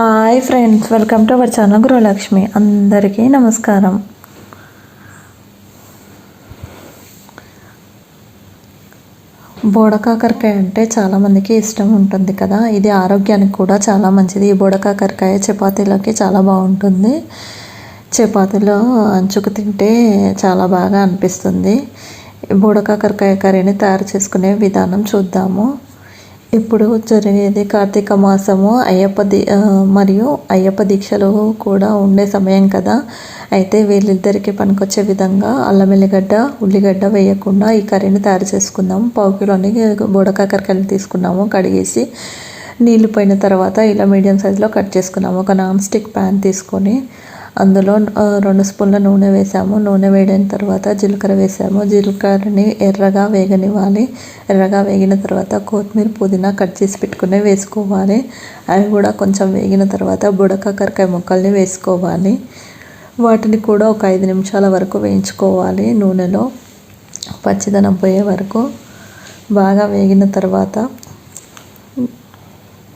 Hi friends welcome to our channel Gruhalakshmi అందరికీ నమస్కారం. బోడకాకరకాయ అంటే చాలామందికి ఇష్టం ఉంటుంది కదా. ఇది ఆరోగ్యానికి కూడా చాలా మంచిది. ఈ బోడకాకరకాయ చపాతీలోకి చాలా బాగుంటుంది. చపాతీలో అంచుకు తింటే చాలా బాగా అనిపిస్తుంది. బోడకాకరకాయ కర్రీని తయారు చేసుకునే విధానం చూద్దాము. ఇప్పుడు జరిగేది కార్తీక మాసము. అయ్యప్ప దీ మరియు అయ్యప్ప దీక్షలు కూడా ఉండే సమయం కదా. అయితే వీళ్ళిద్దరికీ పనికొచ్చే విధంగా అల్లం వెల్లిగడ్డ ఉల్లిగడ్డ వేయకుండా ఈ కర్రీని తయారు చేసుకుందాం. పావు కిలోని బుడకాకరకాయలు తీసుకున్నాము కడిగేసి నీళ్ళు పోయిన తర్వాత ఇలా మీడియం సైజులో కట్ చేసుకున్నాము. ఒక నాన్ స్టిక్ ప్యాన్ తీసుకొని అందులో రెండు స్పూన్ల నూనె వేసాము. నూనె వేడిన తర్వాత జీలకర్ర వేసాము. జీలకర్రని ఎర్రగా వేగనివ్వాలి. ఎర్రగా వేగిన తర్వాత కొత్తిమీర పుదీనా కట్ చేసి పెట్టుకుని వేసుకోవాలి. అవి కూడా కొంచెం వేగిన తర్వాత బుడకాకరకాయ ముక్కల్ని వేసుకోవాలి. వాటిని కూడా ఒక ఐదు నిమిషాల వరకు వేయించుకోవాలి నూనెలో. పచ్చిదనం పోయే వరకు బాగా వేగిన తర్వాత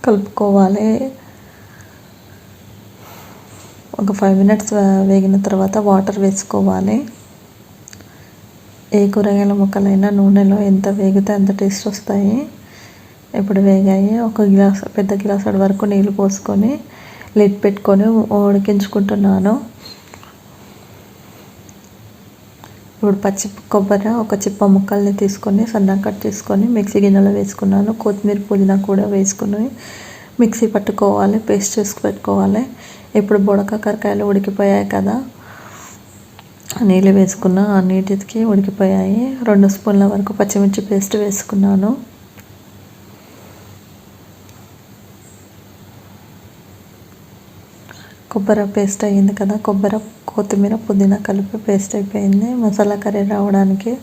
కలుపుకోవాలి. ఒక ఫైవ్ మినిట్స్ వేగిన తర్వాత వాటర్ వేసుకోవాలి. ఏ కూరగాయల ముక్కలైనా నూనెలో ఎంత వేగితే అంత టేస్ట్ వస్తాయి. ఇప్పుడు వేగాయి. ఒక గ్లాస్ పెద్ద గ్లాస్ వరకు నీళ్ళు పోసుకొని లిడ్ పెట్టుకొని ఉడికించుకుంటున్నాను. ఇప్పుడు పచ్చి కొబ్బరి ఒక చిప్ప ముక్కల్ని తీసుకొని సన్నగా కట్ చేసుకొని మిక్సీ గిన్నెలో వేసుకున్నాను. కొత్తిమీర పుదీనా కూడా వేసుకుని మిక్సీ పట్టుకోవాలి పేస్ట్ చేసి పెట్టుకోవాలి. ఇప్పుడు బుడకాకరకాయలు ఉడికిపోయాయి కదా. నీళ్ళు వేసుకున్న ఆ నీటికి ఉడికిపోయాయి. రెండు స్పూన్ల వరకు పచ్చిమిర్చి పేస్ట్ వేసుకున్నాను. కొబ్బరి పేస్ట్ అయ్యింది కదా. కొబ్బరి కొత్తిమీర పుదీనా కలిపి పేస్ట్ అయిపోయింది. మసాలా కర్రీ రావడానికి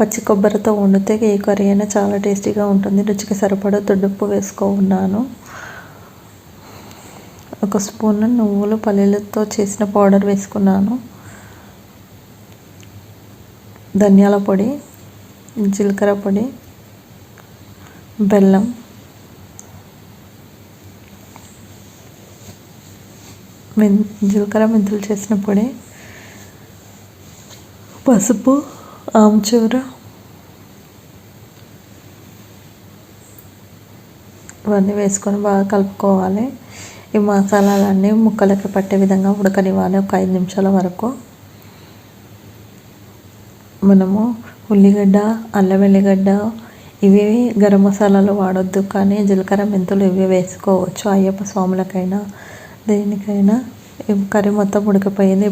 పచ్చి కొబ్బరితో వండితే ఈ కర్రీ అయినా చాలా టేస్టీగా ఉంటుంది. రుచికి సరిపడా దొడ్డుప్పు వేసుకో ఉన్నాను. ఒక స్పూన్ నువ్వులు పల్లీలతో చేసిన పౌడర్ వేసుకున్నాను. ధనియాల పొడి జీలకర్ర పొడి బెల్లం. మెన్ జీలకర్ర మెంతులు చేసిన పొడి పసుపు ఆమ్చూర ఇవన్నీ వేసుకొని బాగా కలుపుకోవాలి. ఈ మసాలాలన్నీ ముక్కలకి పట్టే విధంగా ఉడకనివ్వాలి. ఒక ఐదు నిమిషాల వరకు. మనము ఉల్లిగడ్డ అల్లం వెల్లిగడ్డ ఇవి గరం మసాలాలు వాడొద్దు. కానీ జీలకర్ర మెంతులు ఇవి వేసుకోవచ్చు. అయ్యప్ప స్వాములకైనా దేనికైనా. కర్రీ మొత్తం ఉడికిపోయింది.